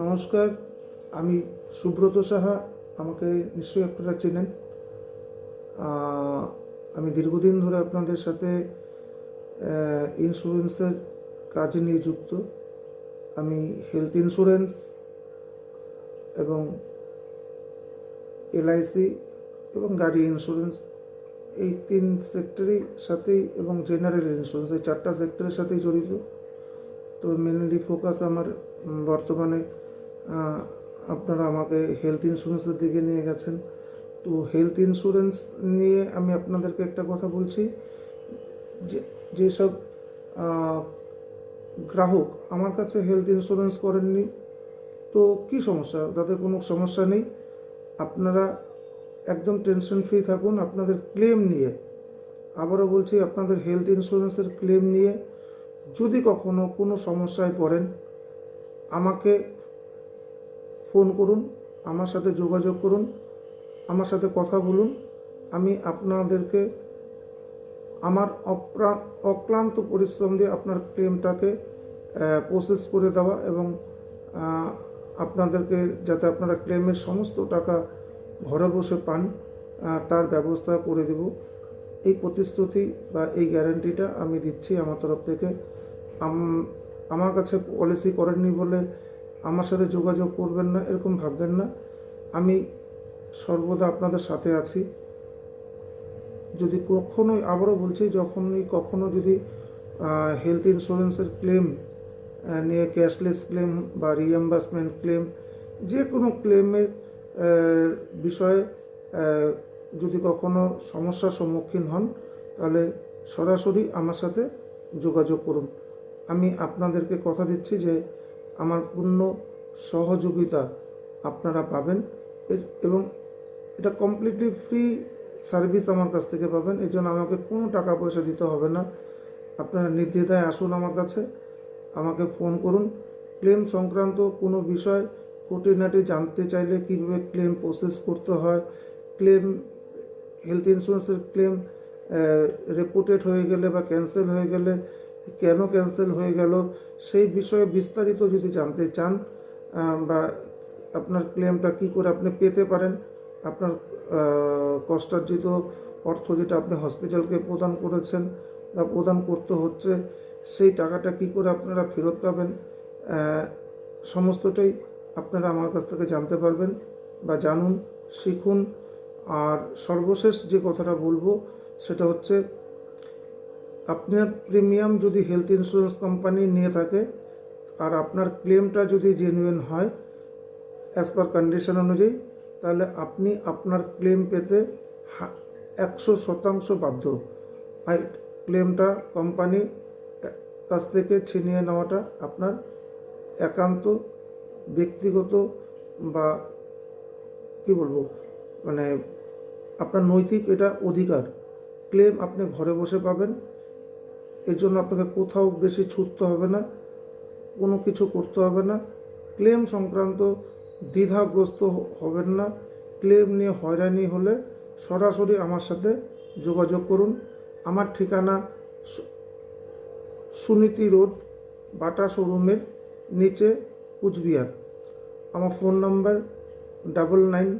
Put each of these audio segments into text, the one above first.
নমস্কার, আমি সুব্রত সাহা, আমাকে নিশ্চয়ই আপনারা চেনেন। আমি দীর্ঘদিন ধরে আপনাদের সাথে ইন্স্যুরেন্সের কাজে নিয়ে যুক্ত। আমি হেলথ ইন্স্যুরেন্স এবং এলআইসি এবং গাড়ি ইন্স্যুরেন্স এই তিন সেক্টরের সাথেই এবং জেনারেল ইন্স্যুরেন্স এই চারটা সেক্টরের সাথেই জড়িত। তো মেনলি ফোকাস আমার বর্তমানে আপনারা আমাকে হেলথ ইন্স্যুরেন্সের দিকে নিয়ে গেছেন। তো হেলথ ইন্স্যুরেন্স নিয়ে আমি আপনাদেরকে একটা কথা বলছি। যে, যেসব গ্রাহক আমার কাছে হেলথ ইন্স্যুরেন্স করেননি, তো কি সমস্যা? তাদের কোনো সমস্যা নেই। আপনারা একদম টেনশন ফ্রি থাকুন, আপনাদের ক্লেম নিয়ে। আবারও বলছি, আপনাদের হেলথ ইন্স্যুরেন্সের ক্লেম নিয়ে যদি কখনো কোনো সমস্যায় পড়েন, আমাকে ফোন করুন, আমার সাথে যোগাযোগ করুন, আমার সাথে কথা বলুন। আমি আপনাদেরকে আমার অপ্রা, অক্লান্ত পরিশ্রম দিয়ে আপনার ক্লেমটাকে প্রসেস করে দেওয়া এবং আপনাদেরকে যাতে আপনারা ক্লেমের সমস্ত টাকা ঘরে বসে পান তার ব্যবস্থা করে দেব। এই প্রতিশ্রুতি বা এই গ্যারান্টিটা আমি দিচ্ছি আমার তরফ থেকে। আমার কাছে পলিসি করেননি বলে আমার সাথে যোগাযোগ করবেন না, এরকম ভাববেন না। আমি সর্বদা আপনাদের সাথে আছি। যদি কখনোই, আবারও বলছি, যখনই কখনো যদি হেলথ ইন্স্যুরেন্সের ক্লেম নিয়ে ক্যাশলেস ক্লেম বা রিএম্বার্সমেন্ট ক্লেম যে কোনো ক্লেমের বিষয়ে যদি কখনো সমস্যার সম্মুখীন হন, তাহলে সরাসরি আমার সাথে যোগাযোগ করুন। আমি আপনাদেরকে কথা দিচ্ছি যে আমার পূর্ণ সহযোগিতা আপনারা পাবেন। এবং এটা কমপ্লিটলি ফ্রি সার্ভিস আমার কাছ থেকে পাবেন। এই জন্য আমাকে কোনো টাকা পয়সা দিতে হবে না। আপনারা নির্দ্বিধায় আসুন আমার কাছে, আমাকে ফোন করুন। ক্লেম সংক্রান্ত কোনো বিষয় খুঁটিনাটি জানতে চাইলে কীভাবে ক্লেম প্রসেস করতে হয় ক্লেম হেলথ ইন্স্যুরেন্সের ক্লেম রেপুটেড হয়ে গেলে বা ক্যান্সেল হয়ে গেলে কেন ক্যান্সেল হয়ে গেল, সেই বিষয়ে বিস্তারিত যদি জানতে চান বা আপনার ক্লেমটা কি করে আপনি পেতে পারেন, আপনার কষ্টার্জিত অর্থ যেটা আপনি হসপিটালকে প্রদান করেছেন বা প্রদান করতে হচ্ছে, সেই টাকাটা কি করে আপনারা ফেরত পাবেন সমস্তটাই আপনারা আমার কাছ থেকে জানতে পারবেন বা জানুন, শিখুন। আর সর্বশেষ যে কথাটা বলব, সেটা হচ্ছে আপনার প্রিমিয়াম যদি হেলথ ইন্স্যুরেন্স কোম্পানি নিয়ে থাকে আর আপনার ক্লেমটা যদি জেনুইন হয় অ্যাজ পার কন্ডিশন অনুযায়ী, তাহলে আপনি আপনার ক্লেম পেতে একশো শতাংশ বাধ্য। ক্লেমটা কোম্পানি কাছ থেকে ছিনিয়ে নেওয়াটা আপনার একান্ত ব্যক্তিগত বা কি বলব মানে আপনার নৈতিক এটা অধিকার। ক্লেম আপনি ঘরে বসে পাবেন। এর জন্য আপনাকে কোথাও বেশি ছুটতে হবে না, কোনো কিছু করতে হবে না। ক্লেম সংক্রান্ত দ্বিধাগ্রস্ত হবেন না। ক্লেম নিয়ে হয়রানি হলে সরাসরি আমার সাথে যোগাযোগ করুন। আমার ঠিকানা সুনীতি রোড, বাটা শোরুমের নিচে কুচবিহার। আমার phone number double nine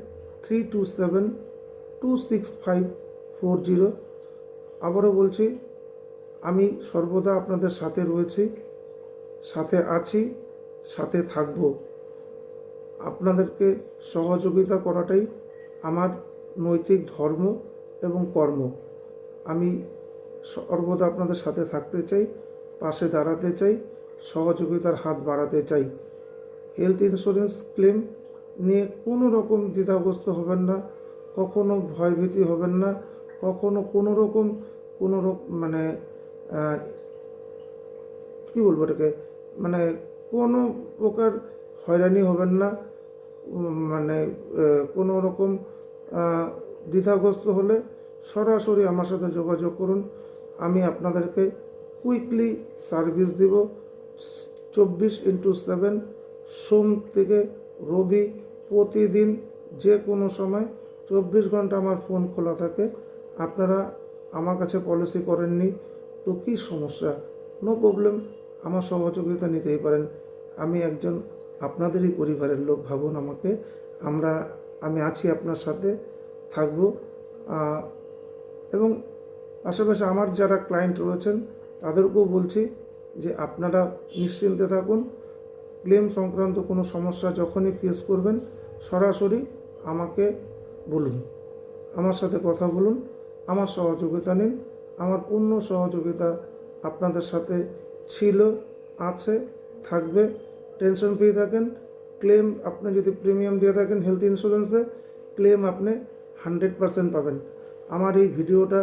three two seven two six five four zero. আবারও বলছি আমি সর্বদা আপনাদের সাথে রয়েছি, সাথে আছি, সাথে থাকব। আপনাদেরকে সহযোগিতা করাটাই আমার নৈতিক ধর্ম এবং কর্ম। আমি সর্বদা আপনাদের সাথে থাকতে চাই, পাশে দাঁড়াতে চাই, সহযোগিতার হাত বাড়াতে চাই। হেলথ ইন্স্যুরেন্স ক্লেম নিয়ে কোনো রকম দ্বিধাগ্রস্ত হবেন না, কখনো ভয়ভীতি হবেন না, কখনো কোনো রকম কোনো মানে কি বলব এটাকে মানে কোনো প্রকার হয়রানি হবেন না। মানে কোনো রকম দ্বিধাগ্রস্ত হলে সরাসরি আমার সাথে যোগাযোগ করুন। আমি আপনাদেরকে কুইকলি সার্ভিস দিব। চব্বিশ ইন্টু সেভেন, সোম থেকে রবি প্রতিদিন যে কোনো সময় চব্বিশ ঘণ্টা আমার ফোন খোলা থাকে। আপনারা আমার কাছে পলিসি করেননি। তো কী সমস্যা? নো প্রবলেম আমার সহযোগিতা নিতেই পারেন। আমি একজন আপনাদেরই পরিবারের লোক ভাবুন আমাকে। আমরা, আমি আছি আপনার সাথে, থাকব। এবং পাশাপাশি আমার যারা ক্লায়েন্ট রয়েছেন, তাদেরকেও বলছি যে আপনারা নিশ্চিন্তে থাকুন। ক্লেম সংক্রান্ত কোনো সমস্যা যখনই ফেস করবেন, সরাসরি আমাকে বলুন। আমার সাথে কথা বলুন। আমার সহযোগিতা নিন। আমার পূর্ণ সহযোগিতা আপনাদের সাথে ছিল, আছে, থাকবে। টেনশন ফ্রি থাকেন। ক্লেম আপনি যদি প্রিমিয়াম দিয়ে থাকেন হেলথ ইন্স্যুরেন্সে ক্লেম আপনি হান্ড্রেড পারসেন্ট পাবেন। আমার এই ভিডিওটা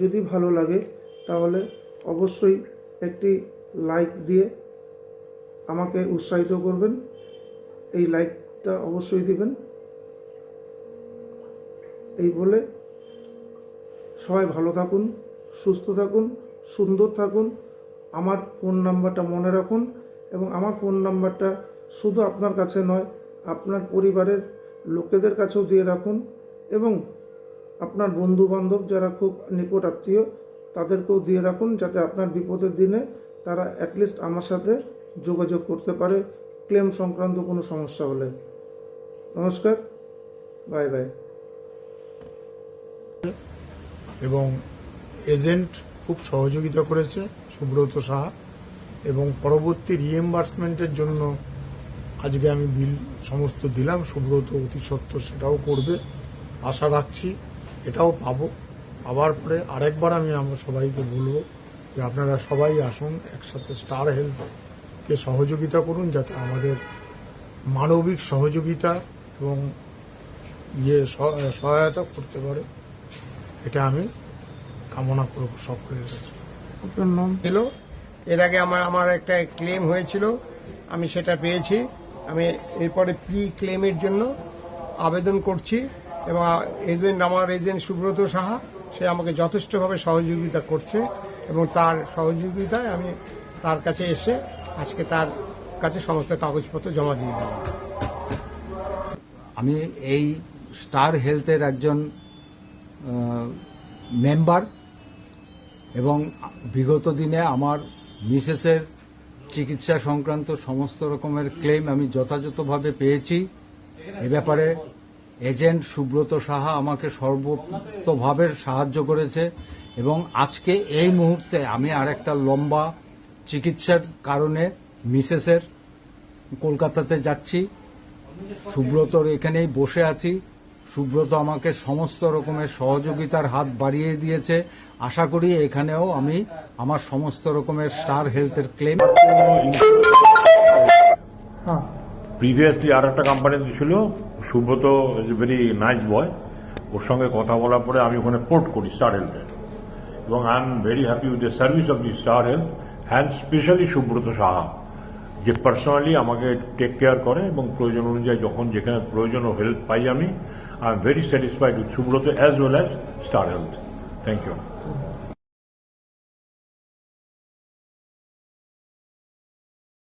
যদি ভালো লাগে, তাহলে অবশ্যই একটি লাইক দিয়ে আমাকে উৎসাহিত করবেন। এই লাইকটা অবশ্যই দিবেন। এই বলে সবাই ভালো থাকুন। সুস্থ থাকুন, সুন্দর থাকুন, আমার ফোন নাম্বারটা মনে রাখুন এবং আমার ফোন নাম্বারটা শুধু আপনার কাছে নয়, আপনার পরিবারের লোকেদের কাছেও দিয়ে রাখুন এবং আপনার বন্ধু বান্ধব যারা খুব নিকট আত্মীয়, তাদেরকেও দিয়ে রাখুন যাতে আপনার বিপদের দিনে তারা অ্যাটলিস্ট আমার সাথে যোগাযোগ করতে পারে ক্লেম সংক্রান্ত কোনো সমস্যা হলে। নমস্কার বাই বাই এবং এজেন্ট খুব সহযোগিতা করেছে, সুব্রত সাহা, এবং পরবর্তী রিএম্বার্সমেন্টের জন্য আজকে আমি বিল সমস্ত দিলাম, সুব্রত অতি সত্তর সেটাও করবে, আশা রাখছি, এটাও পাবো। পাওয়ার পরে আরেকবার আমি আমরা সবাইকে বলব যে আপনারা সবাই আসুন, একসাথে স্টার হেলথকে সহযোগিতা করুন, যাতে আমাদের মানবিক সহযোগিতা এবং ইয়ে সহায়তা করতে পারে। এটা আমি কামনা করব কাছে আপনার নাম ছিল এর আগে আমার আমার একটা ক্লেম হয়েছিল আমি সেটা পেয়েছি। আমি এরপরে প্রি ক্লেমের জন্য আবেদন করছি এবং এজেন্ট আমার এজেন্ট সুব্রত সাহা সে আমাকে যথেষ্টভাবে সহযোগিতা করছে এবং তার সহযোগিতায় আমি তার কাছে এসে আজকে তার কাছে সমস্ত কাগজপত্র জমা দিয়ে দিলাম। আমি এই স্টার হেলথের একজন মেম্বার এবং বিগত দিনে আমার মিসেসের চিকিৎসা সংক্রান্ত সমস্ত রকমের ক্লেম আমি যথাযথভাবে পেয়েছি। এ ব্যাপারে এজেন্ট সুব্রত সাহা আমাকে সর্বতভাবে সাহায্য করেছে এবং আজকে এই মুহূর্তে আমি আরেকটা লম্বা চিকিৎসার কারণে মিসেসের কলকাতাতে যাচ্ছি। সুব্রতর এখানেই বসে আছি। সুব্রত আমাকে সমস্ত রকমের সহযোগিতার হাত বাড়িয়ে দিয়েছে। আশা করি এখানেও আমি আমার সমস্ত রকমের স্টার হেলথের ক্লেম হ্যাঁ। প্রিভিয়াসলি আর একটা কোম্পানিতে ছিল Subrata is very nice boy ওর সঙ্গে কথা বলার পরে আমি ওখানে পোর্ট করি স্টার হেলথে এবং I am very happy with the service of the star health and specially Subrata Saha যে পার্সোনালি আমাকে টেক কেয়ার করে এবং প্রয়োজন অনুযায়ী যখন যেখানে প্রয়োজন ও হেল্প পাই আমি I am very satisfied with Subroto as well as Star Health. Thank you.